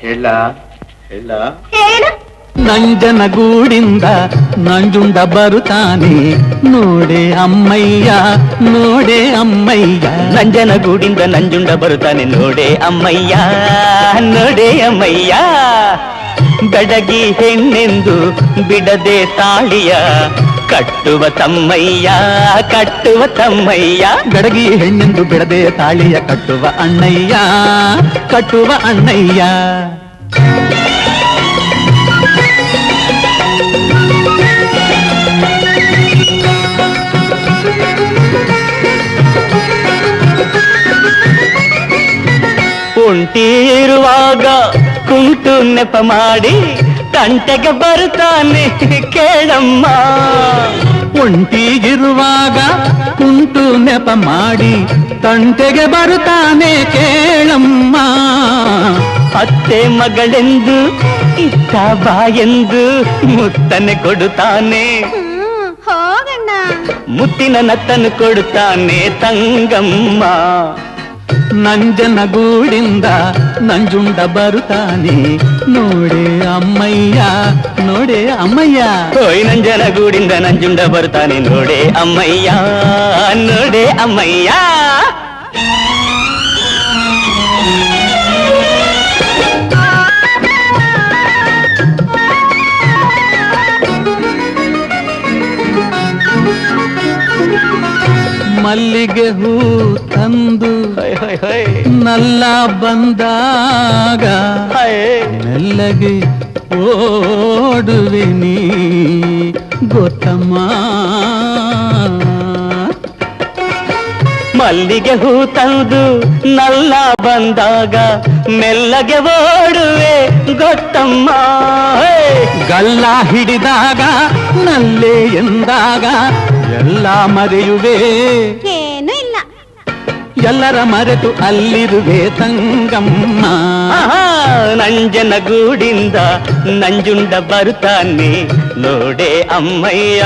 ಹೇಳ. ಹೇಳ. ನಂಜನಗೂಡಿಂದ ನಂಜುಂಡ ಬರುತ್ತಾನೆ. ನೋಡೆ ಅಮ್ಮಯ್ಯ ನೋಡೆ ಅಮ್ಮಯ್ಯ. ನಂಜನಗೂಡಿಂದ ನಂಜುಂಡ ಬರುತ್ತಾನೆ ನೋಡೆ ಅಮ್ಮಯ್ಯ ನೋಡೆ ಅಮ್ಮಯ್ಯ. ಗಡಗಿ ಹೆಣ್ಣೆಂದು ಬಿಡದೆ ತಾಳಿಯ ಕಟ್ಟುವ ತಮ್ಮಯ್ಯ ಕಟ್ಟುವ ತಮ್ಮಯ್ಯ ಗಡಗಿ ಹೆಣ್ಣೆಂದು ಬಿಡದೆ ತಾಳಿಯ ಕಟ್ಟುವ ಅಣ್ಣಯ್ಯ ಕಟ್ಟುವ ಅಣ್ಣಯ್ಯ ಕುಂಟಿ ಇರುವಾಗ ಕುಂಟು ನೆಪ ಮಾಡಿ ತಂಟೆಗೆ ಬರುತ್ತಾನೆ ಕೇಳಮ್ಮ ಒಂಟಿಗಿರುವಾಗ ಕುಂಟು ನೆಪ ಮಾಡಿ ತಂಟೆಗೆ ಬರುತ್ತಾನೆ ಕೇಳಮ್ಮ ಅತ್ತೆ ಮಗಳೆಂದು ಇತ್ತ ಬಾಯೆಂದು ಮುತ್ತನೆ ಕೊಡುತ್ತಾನೆ ಹ್ಮ್, ಹೋಗಣ್ಣ ಮುತ್ತಿನ ನತ್ತನ್ನು ಕೊಡುತ್ತಾನೆ ತಂಗಮ್ಮ ನಂಜನಗೂಡಿಂದ ನಂಜುಂಡ ಬರುತ್ತಾನೆ ನೋಡೆ ಅಮ್ಮಯ್ಯ ನೋಡೆ ಅಮ್ಮಯ್ಯ ಹೋಯ್ ನಂಜನಗೂಡಿಂದ ನಂಜುಂಡ ಬರ್ತಾನೆ ನೋಡೆ ಅಮ್ಮಯ್ಯ ನೋಡೆ ಅಮ್ಮಯ್ಯ ಮಲ್ಲಿಗೆ ಹೂ ತಂದು ಹೊಯ್ ಹೊಯ್ ಹೊಯ್ ನಲ್ಲ ಬಂದಾಗ ಹೊಯ್. ಮೆಲ್ಲಗೆ ಓಡುವೆ ನೀ ಗೊತ್ತಮ್ಮ ಮಲ್ಲಿಗೆ ಹೂ ತಂದು ನಲ್ಲ ಬಂದಾಗ ಮೆಲ್ಲಗೆ ಓಡುವೆ ಗೊತ್ತಮ್ಮ ಹೇ! ಗಲ್ಲ ಹಿಡಿದಾಗ ನಲ್ಲೆ ಎಂದಾಗ ಎಲ್ಲ ಮರೆಯುವೆ. ಏನು ಇಲ್ಲ. ಎಲ್ಲರ ಮರೆತು ಅಲ್ಲಿರುವೆ ತಂಗಮ್ಮ. ಆಹಾ, ನಂಜನಗೂಡಿಂದ ನಂಜುಂಡ ಬರುತ್ತಾನೆ. ನೋಡೆ ಅಮ್ಮಯ್ಯ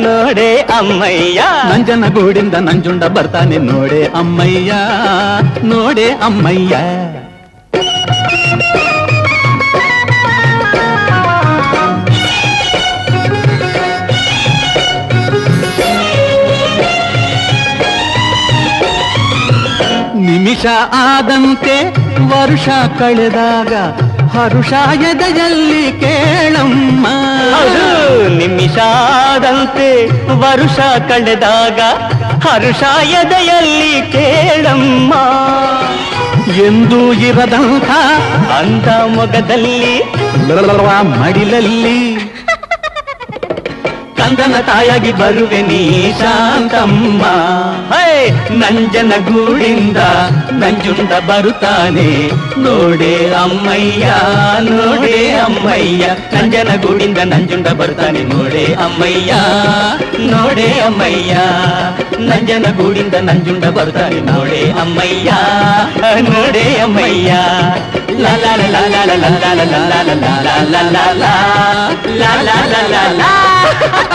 ನೋಡೆ ಅಮ್ಮಯ್ಯ. ನಂಜನಗೂಡಿಂದ ನಂಜುಂಡ ಬರ್ತಾನೆ. ನೋಡೆ ಅಮ್ಮಯ್ಯ ನೋಡೆ ಅಮ್ಮಯ್ಯ. ನಿಮಿಷ ಆದಂತೆ ವರುಷ ಕಳೆದಾಗ ಹರುಷ ಎದೆಯಲ್ಲಿ ಕೇಳಮ್ಮ. ನಿಮಿಷ ಆದಂತೆ ವರುಷ ಕಳೆದಾಗ ಹರುಷ ಎದೆಯಲ್ಲಿ ಕೇಳಮ್ಮ. ಎಂದೂ ಇರದಂತ ಅಂದ ಮೊಗದಲ್ಲಿ ಮಡಿಲಲ್ಲಿ ಕಂದನ ತಾಯಾಗಿ ಬರುವೆ ನೀ ಶಾಂತಮ್ಮ ಹೇ ನಂಜನಗೂಡಿಂದ ನಂಜುಂಡ ಬರುತ್ತಾನೆ ನೋಡೆ ಅಮ್ಮಯ್ಯ ನೋಡೆ ಅಮ್ಮಯ್ಯ ನಂಜನಗೂಡಿಂದ ನಂಜುಂಡ ಬರ್ತಾನೆ ನೋಡೆ ಅಮ್ಮಯ್ಯ ನೋಡೆ ಅಮ್ಮಯ್ಯ ನಂಜನಗೂಡಿಂದ ನಂಜುಂಡ ಬರ್ತಾನೆ ನೋಡೆ ಅಮ್ಮಯ್ಯ ನೋಡೆ ಅಮ್ಮಯ್ಯ ಲ ಲ ಲ ಲ ಲ ಲ ಲ ಲ ಲ ಲ